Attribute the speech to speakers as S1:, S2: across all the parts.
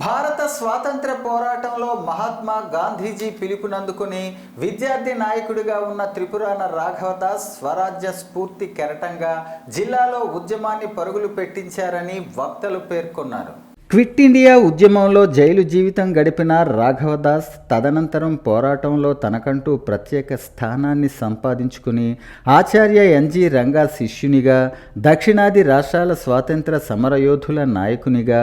S1: భారత స్వాతంత్ర పోరాటంలో మహాత్మా గాంధీజీ పిలుపునందుకుని విద్యార్థి నాయకుడిగా ఉన్న త్రిపురాన రాఘవదాస్ స్వరాజ్య స్ఫూర్తి కెరటంగా జిల్లాలో ఉద్యమాన్ని పరుగులు పెట్టించారని వక్తలు పేర్కొన్నారు. క్విట్ ఇండియా ఉద్యమంలో జైలు జీవితం గడిపిన రాఘవదాస్ తదనంతరం పోరాటంలో తనకంటూ ప్రత్యేక స్థానాన్ని సంపాదించుకుని ఆచార్య ఎన్జి రంగా శిష్యునిగా దక్షిణాది రాష్ట్రాల స్వాతంత్ర సమరయోధుల నాయకునిగా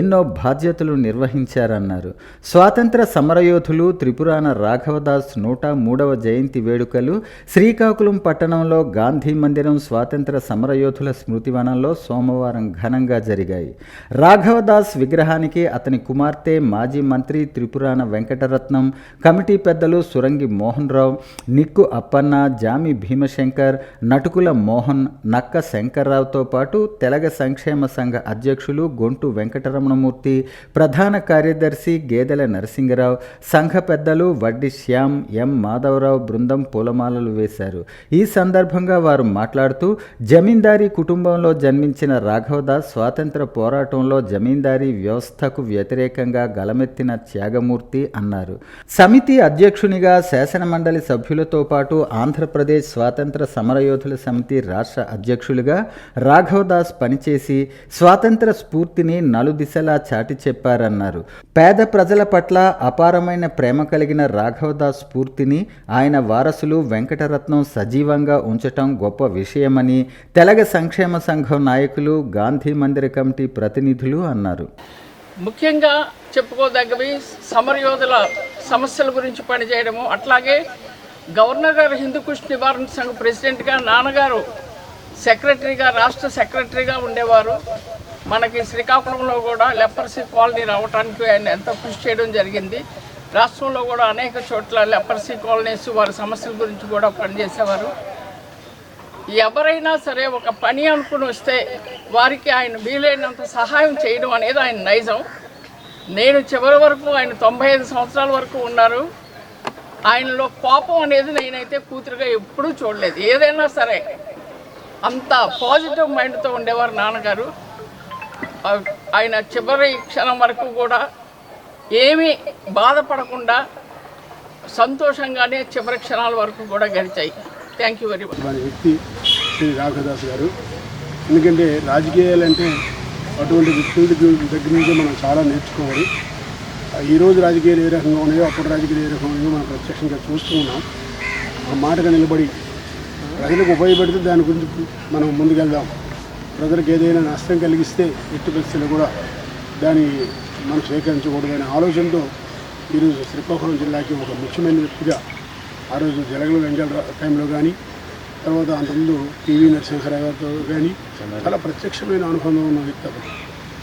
S1: ఎన్నో బాధ్యతలు నిర్వహించారన్నారు. స్వాతంత్ర సమరయోధులు త్రిపురాన రాఘవదాస్ నూట మూడవ జయంతి వేడుకలు శ్రీకాకుళం పట్టణంలో గాంధీ మందిరం స్వాతంత్ర సమరయోధుల స్మృతివనంలో సోమవారం ఘనంగా జరిగాయి. రాఘవదాస్ విగ్రహానికి అతని కుమార్తె మాజీ మంత్రి త్రిపురాన వెంకటరత్నం కమిటీ పెద్దలు సురంగి మోహన్ రావు నిక్కు అప్పన్న జామి భీమశంకర్ నటుకుల మోహన్ నక్క శంకర్రావుతో పాటు తెలగ సంక్షేమ సంఘ అధ్యక్షులు గొంటు వెంకటరమణమూర్తి ప్రధాన కార్యదర్శి గేదెల నరసింగరావు సంఘ పెద్దలు వడ్డి శ్యామ్ ఎం మాధవరావు బృందం పూలమాలలు వేశారు. ఈ సందర్భంగా వారు మాట్లాడుతూ జమీందారీ కుటుంబంలో జన్మించిన రాఘవదాస్ స్వాతంత్ర పోరాటంలో జమీందారీ వ్యవస్థకు వ్యతిరేకంగా గలమెత్తిన త్యాగమూర్తి అన్నారు. సమితి అధ్యక్షునిగా శాసనమండలి సభ్యులతో పాటు ఆంధ్రప్రదేశ్ స్వాతంత్ర సమరయోధుల సమితి రాష్ట్ర అధ్యక్షులుగా రాఘవదాస్ పనిచేసి స్వాతంత్ర స్ఫూర్తిని నలుదిశలా చాటి చెప్పారన్నారు. పేద ప్రజల పట్ల అపారమైన ప్రేమ కలిగిన రాఘవదాస్ స్ఫూర్తిని ఆయన వారసులు వెంకటరత్నం సజీవంగా ఉంచటం గొప్ప విషయమని తెలగ సంక్షేమ సంఘం నాయకులు గాంధీ మందిర కమిటీ ప్రతినిధులు అన్నారు.
S2: ముఖ్యంగా చెప్పుకోదగ్గవి సమరయోధుల సమస్యల గురించి పనిచేయడము అట్లాగే గవర్నర్ గారు హిందూకుష్ నివారణ సంఘ ప్రెసిడెంట్గా నాన్నగారు సెక్రటరీగా రాష్ట్ర సెక్రటరీగా ఉండేవారు. మనకి శ్రీకాకుళంలో కూడా లెపర్సీ కాలనీ రావడానికి ఆయన ఎంతో కృషి చేయడం జరిగింది. రాష్ట్రంలో కూడా అనేక చోట్ల లెపర్సీ కాలనీస్ వారి సమస్యల గురించి కూడా పనిచేసేవారు. ఎవరైనా సరే ఒక పని అనుకుని వస్తే వారికి ఆయన వీలైనంత సహాయం చేయడం అనేది ఆయన నైజం. నేను చివరి వరకు ఆయన తొంభై ఐదు సంవత్సరాల వరకు ఉన్నారు. ఆయనలో కోపం అనేది నేనైతే కూతురుగా ఎప్పుడూ చూడలేదు. ఏదైనా సరే అంత పాజిటివ్ మైండ్తో ఉండేవారు నాన్నగారు. ఆయన చివరి క్షణం వరకు కూడా ఏమీ బాధపడకుండా సంతోషంగానే చివరి క్షణాల వరకు కూడా గడిచాయి. థ్యాంక్ యూ వెరీ మచ్
S3: వారి వ్యక్తి శ్రీ రాఘదాస్ గారు. ఎందుకంటే రాజకీయాలు అంటే అటువంటి వ్యక్తుల దగ్గర నుంచి మనం చాలా నేర్చుకోవాలి. ఈరోజు ఈ రోజు రాజకీయాలు ఏ రకంగా ఉన్నాయో అప్పుడు రాజకీయాలు ఏ రకంగా ఉన్నాయో మనం ప్రత్యక్షంగా చూస్తూ ఉన్నాం. ఆ మాటగా నిలబడి ప్రజలకు ఉపయోగపడితే దాని గురించి మనం ముందుకెళ్దాం. ప్రజలకు ఏదైనా నష్టం కలిగిస్తే ఎట్టి పరిస్థితులు కూడా దాన్ని మనం స్వీకరించకూడదనే ఆలోచనతో ఈరోజు శ్రీకాకుళం జిల్లాకి ఒక ముఖ్యమైన వ్యక్తిగా ఆ రోజు జలగల వెంకట టైంలో కానీ తర్వాత అంతకుముందు పివి నరసింహరావు గారితో కానీ చాలా ప్రత్యక్షమైన అనుబంధం ఉన్న వ్యక్తి అతను.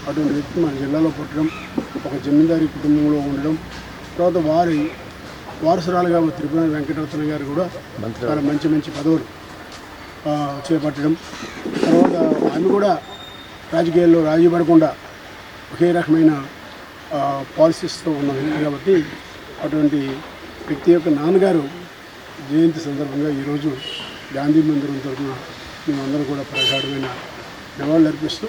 S3: అటువంటి వ్యక్తి మన జిల్లాలో పుట్టడం ఒక జమీందారీ కుటుంబంలో ఉండడం తర్వాత వారి వారసురాలుగా త్రిపుర వెంకటరత్న గారు కూడా చాలా మంచి మంచి పదవులు చేపట్టడం. తర్వాత ఆమె కూడా రాజకీయాల్లో రాజీ పడకుండా ఒకే రకమైన పాలసీస్తో ఉన్న వ్యక్తి కాబట్టి అటువంటి వ్యక్తి యొక్క నాన్నగారు జయంతి సందర్భంగా ఈరోజు గాంధీ మందిరం తరఫున మేమందరం కూడా ప్రగాఢమైన నివాళులు అర్పిస్తూ